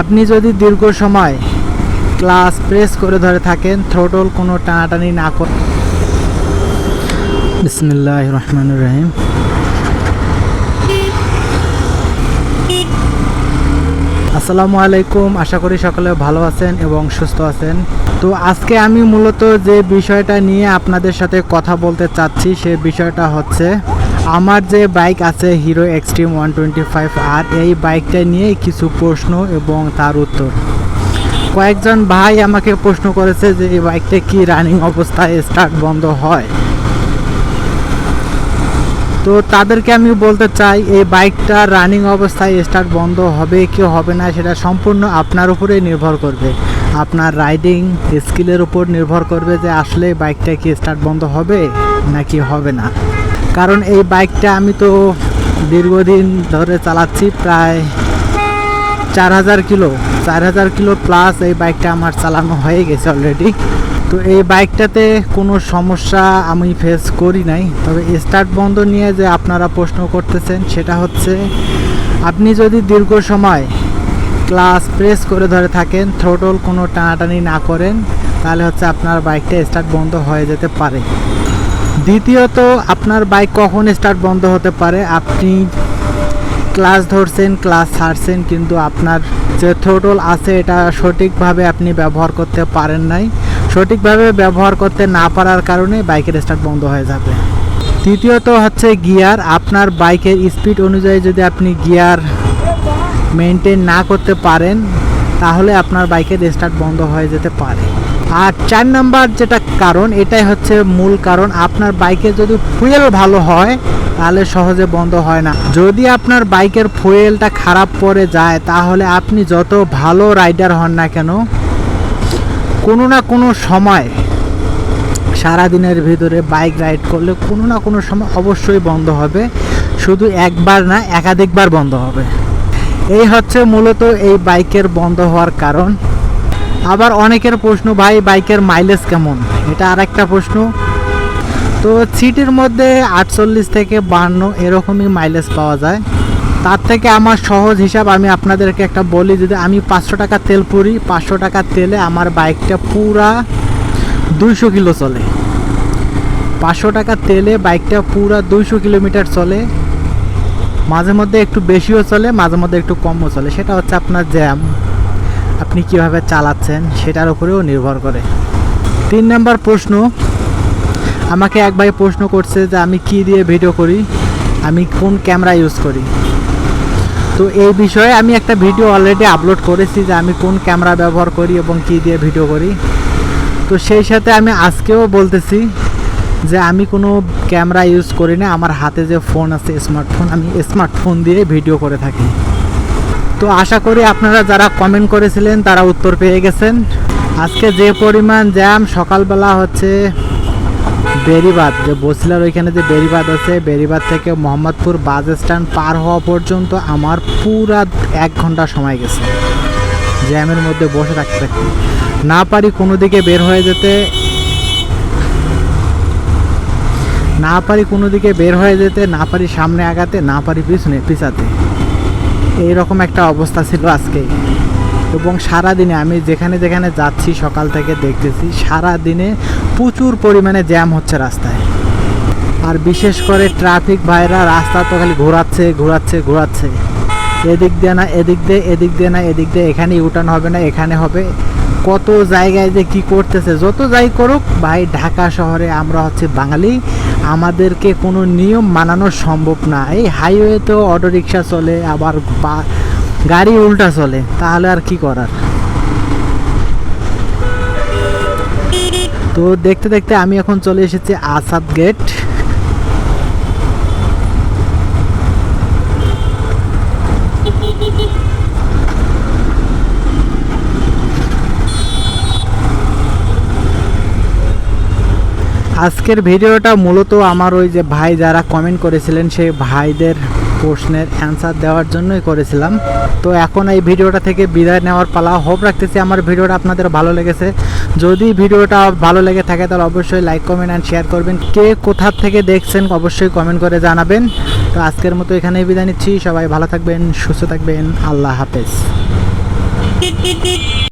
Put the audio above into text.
আপনি যদি দীর্ঘ সময় ক্লাস প্রেস করে ধরে থাকেন থ্রোটল কোনো টানাটানি না করে বিসমিল্লাহ রহমান রহিম। আসসালামু আলাইকুম, আশা করি সকলে ভালো আছেন এবং সুস্থ আছেন। তো আজকে আমি মূলত যে বিষয়টা নিয়ে আপনাদের সাথে কথা বলতে চাচ্ছি, সে বিষয়টা হচ্ছে আমার যে বাইক আছে Hero extreme one twenty five আর এই বাইকটা নিয়ে কিছু প্রশ্ন এবং তার উত্তর। কয়েকজন ভাই আমাকে প্রশ্ন করেছে যে এই বাইকটা কি রানিং অবস্থায় স্টার্ট বন্ধ হয়? তো তাদেরকে আমি বলতে চাই, এই বাইকটা রানিং অবস্থায় স্টার্ট বন্ধ হবে কি হবে না সেটা সম্পূর্ণ আপনার উপরেই নির্ভর করবে। আপনার রাইডিং স্কিলের উপর নির্ভর করবে যে আসলে বাইকটা কি স্টার্ট বন্ধ হবে নাকি হবে না। কারণ এই বাইকটা আমি তো দীর্ঘদিন ধরে চালাচ্ছি, প্রায় চার হাজার কিলো, চার হাজার কিলো প্লাস এই বাইকটা আমার চালানো হয়ে গেছে অলরেডি তো এই বাইকটাতে কোনো সমস্যা আমি ফেস করি নাই। তবে স্টার্ট বন্ধ নিয়ে যে আপনারা প্রশ্ন করতেছেন, সেটা হচ্ছে আপনি যদি দীর্ঘ সময় ক্লাস প্রেস করে ধরে থাকেন থ্রোটল কোনো টানাটানি না করেন, তাহলে হচ্ছে আপনার বাইকটা স্টার্ট বন্ধ হয়ে যেতে পারে। দ্বিতীয়ত, আপনার বাইক কখন স্টার্ট বন্ধ হতে পারে? আপনি ক্লাস ধরছেন ক্লাস ছাড়ছেন, কিন্তু আপনার যে থ্রোটল আছে, এটা সঠিকভাবে আপনি ব্যবহার করতে পারেন নাই। সঠিকভাবে ব্যবহার করতে না পারার কারণে বাইকের স্টার্ট বন্ধ হয়ে যাবে। তৃতীয়ত হচ্ছে গিয়ার আপনার বাইকের স্পিড অনুযায়ী যদি আপনি গিয়ার মেনটেন না করতে পারেন, তাহলে আপনার বাইকের স্টার্ট বন্ধ হয়ে যেতে পারে। আর চার নাম্বার যেটা কারণ, এটাই হচ্ছে মূল কারণ। আপনার বাইকে যদি ফুয়েল ভালো হয়, তাহলে সহজে বন্ধ হয় না। যদি আপনার বাইকের ফুয়েলটা খারাপ পড়ে যায়, তাহলে আপনি যত ভালো রাইডার হন না কেন, কোনো না কোনো সময় সারাদিনের ভিতরে বাইক রাইড করলে কোনো না কোনো সময় অবশ্যই বন্ধ হবে। শুধু একবার না, একাধিকবার বন্ধ হবে। এই হচ্ছে মূলত এই বাইকের বন্ধ হওয়ার কারণ। আবার অনেকের প্রশ্ন, ভাই, বাইকের মাইলেজ কেমন? এটা আর একটা প্রশ্ন। তো সিটির মধ্যে আটচল্লিশ থেকে বান্ন এরকমই মাইলেজ পাওয়া যায়। তার থেকে আমার সহজ হিসাব আমি আপনাদেরকে একটা বলি, যদি আমি পাঁচশো টাকা তেল পুরি, পাঁচশো টাকা তেলে আমার বাইকটা পুরা দুইশো কিলো চলে। পাঁচশো টাকা তেলে বাইকটা পুরা দুইশো কিলোমিটার চলে। মাঝে মধ্যে একটু বেশিও চলে, মাঝে মধ্যে একটু কমও চলে। সেটা হচ্ছে আপনার জ্যাম। আপনি কীভাবে চালাচ্ছেন সেটার উপরেও নির্ভর করে। তিন নম্বর প্রশ্ন, আমাকে এক ভাই প্রশ্ন করছে যে আমি কি দিয়ে ভিডিও করি, আমি কোন ক্যামেরা ইউজ করি। তো এই বিষয়ে আমি একটা ভিডিও অলরেডি আপলোড করেছি যে আমি কোন ক্যামেরা ব্যবহার করি এবং কি দিয়ে ভিডিও করি। তো সেই সাথে আমি আজকেও বলতেছি যে আমি কোনো ক্যামেরা ইউজ করি না, আমার হাতে যে ফোন আছে স্মার্টফোন আমি স্মার্টফোন দিয়ে ভিডিও করে থাকি। তো আশা করি আপনারা যারা কমেন্ট করেছিলেন তারা উত্তর পেয়ে গেছেন। আজকে যে পরিমাণ জ্যাম সকালবেলা হচ্ছে বেরিবাদ যে বসিলার ওইখানে যে বেরিবাদ আছে বেরিবাদ থেকে মোহাম্মদপুর বাস স্ট্যান্ড পার হওয়া পর্যন্ত আমার পুরা এক ঘণ্টা সময় গেছে জ্যামের মধ্যে বসে থাকতে থাকতে। না পারি কোনো দিকে বের হয়ে যেতে, না পারি কোনো দিকে বের হয়ে যেতে, না পারি সামনে আগাতে, না পারি পিছনে পিছাতে। এইরকম একটা অবস্থা ছিল আজকে। এবং সারা দিনে আমি যেখানে যেখানে যাচ্ছি, সকাল থেকে দেখতেছি সারা দিনে প্রচুর পরিমাণে জ্যাম হচ্ছে রাস্তায়। আর বিশেষ করে ট্রাফিক ভাইরা রাস্তা তো খালি ঘোরাচ্ছে ঘোরাচ্ছে ঘোরাচ্ছে। এদিক দিয়ে না, এদিক দিয়ে এদিক দিয়ে না, এদিক দিয়ে এখানে ইউটার্ন হবে না, এখানে হবে। কত জায়গায় যে কি করতেছে, যত যাই করুক, ভাই, ঢাকা শহরে আমরা হচ্ছে বাঙালি। আমাদেরকে কোনো নিয়ম মানানো সম্ভব না। এই হাইওয়েতেও অটো রিক্সা চলে, আবার গাড়ি উল্টা চলে, তাহলে আর কি করার? তো দেখতে দেখতে আমি এখন চলে এসেছি আসাদ গেট আজকের ভিডিওটা মূলত আমার ওই যে ভাই যারা কমেন্ট করেছিলেন, সেই ভাইদের প্রশ্নের অ্যান্সার দেওয়ার জন্যই করেছিলাম। তো এখন এই ভিডিওটা থেকে বিদায় নেওয়ার পালা। হোপ রাখতেছি আমার ভিডিওটা আপনাদের ভালো লেগেছে। যদি ভিডিওটা ভালো লেগে থাকে, তাহলে অবশ্যই লাইক কমেন্ট অ্যান্ড শেয়ার করবেন। কে কোথা থেকে দেখছেন, অবশ্যই কমেন্ট করে জানাবেন। তো আজকের মতো এখানেই বিদায় নিচ্ছি। সবাই ভালো থাকবেন, সুস্থ থাকবেন। আল্লাহ হাফেজ।